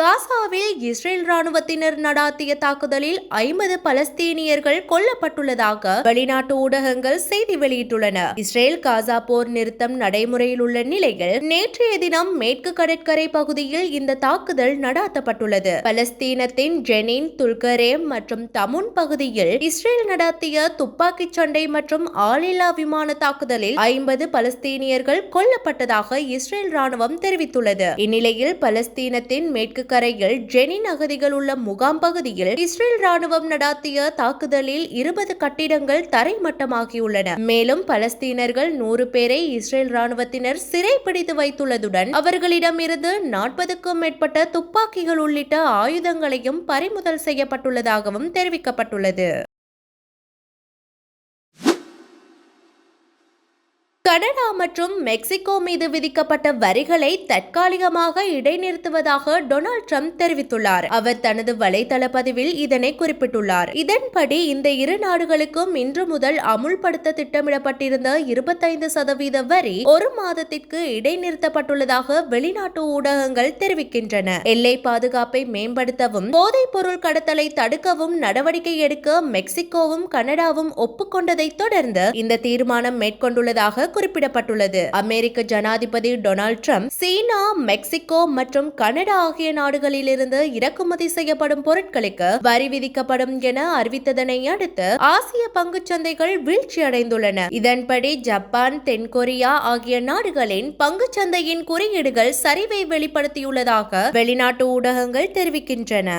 காசாவில் இஸ்ரேல் ராணுவத்தினர் நடாத்திய தாக்குதலில் ஐம்பது பலஸ்தீனியர்கள் கொல்லப்பட்டுள்ளதாக வெளிநாட்டு ஊடகங்கள் செய்தி வெளியிட்டுள்ளன. இஸ்ரேல் காசா போர் நிறுத்தம் நடைமுறையில் உள்ள நிலையில் நேற்றைய தினம் மேற்கு கடற்கரை பகுதியில் இந்த தாக்குதல் நடாத்தப்பட்டுள்ளது. பலஸ்தீனத்தின் ஜெனின் துல்கரேம் மற்றும் தமுன் பகுதியில் இஸ்ரேல் நடத்திய துப்பாக்கிச் சண்டை மற்றும் ஆளில்லா விமான தாக்குதலில் ஐம்பது பலஸ்தீனியர்கள் கொல்லப்பட்டதாக இஸ்ரேல் ராணுவம் தெரிவித்துள்ளது. இந்நிலையில் பலஸ்தீனத்தின் மேற்கு கரையில் ஜெனின் அகதிகள் உள்ள முகாம் பகுதியில் இஸ்ரேல் ராணுவம் நடாத்திய தாக்குதலில் இருபது கட்டிடங்கள் தரைமட்டமாகியுள்ளன. மேலும் பலஸ்தீனர்கள் நூறு பேரை இஸ்ரேல் ராணுவத்தினர் சிறைப்பிடித்து வைத்துள்ளதுடன் அவர்களிடமிருந்து நாற்பதுக்கும் மேற்பட்ட துப்பாக்கிகள் உள்ளிட்ட ஆயுதங்களையும் பறிமுதல் செய்யப்பட்டுள்ளதாகவும் தெரிவிக்கப்பட்டுள்ளது. கனடா மற்றும் மெக்சிகோ மீது விதிக்கப்பட்ட வரிகளை தற்காலிகமாக இடைநிறுத்துவதாக டொனால்ட் ட்ரம்ப் தெரிவித்துள்ளார். அவர் தனது வலைதள பதிவில் இதனை குறிப்பிட்டுள்ளார். இதன்படி இந்த இரு நாடுகளுக்கும் இன்று முதல் அமுல்படுத்த திட்டமிடப்பட்டிருந்த இருபத்தைந்து சதவீத வரி ஒரு மாதத்திற்கு இடைநிறுத்தப்பட்டுள்ளதாக வெளிநாட்டு ஊடகங்கள் தெரிவிக்கின்றன. எல்லை பாதுகாப்பை மேம்படுத்தவும் போதைப் பொருள் கடத்தலை தடுக்கவும் நடவடிக்கை எடுக்க மெக்சிகோவும் கனடாவும் ஒப்புக்கொண்டதைத் தொடர்ந்து இந்த தீர்மானம் மேற்கொண்டுள்ளதாக குறிப்பிடப்பட்டுள்ளது. அமெரிக்க ஜனாதிபதி டொனால்ட் ட்ரம்ப் சீனா மெக்சிகோ மற்றும் கனடா ஆகிய நாடுகளிலிருந்து இறக்குமதி செய்யப்படும் பொருட்களுக்கு வரி விதிக்கப்படும் என அறிவித்ததனை அடுத்து ஆசிய பங்கு சந்தைகள் வீழ்ச்சி வீழ்ச்சியடைந்துள்ளன. இதன்படி ஜப்பான் தென்கொரியா ஆகிய நாடுகளின் பங்கு சந்தையின் குறியீடுகள் சரிவை வெளிப்படுத்தியுள்ளதாக வெளிநாட்டு ஊடகங்கள் தெரிவிக்கின்றன.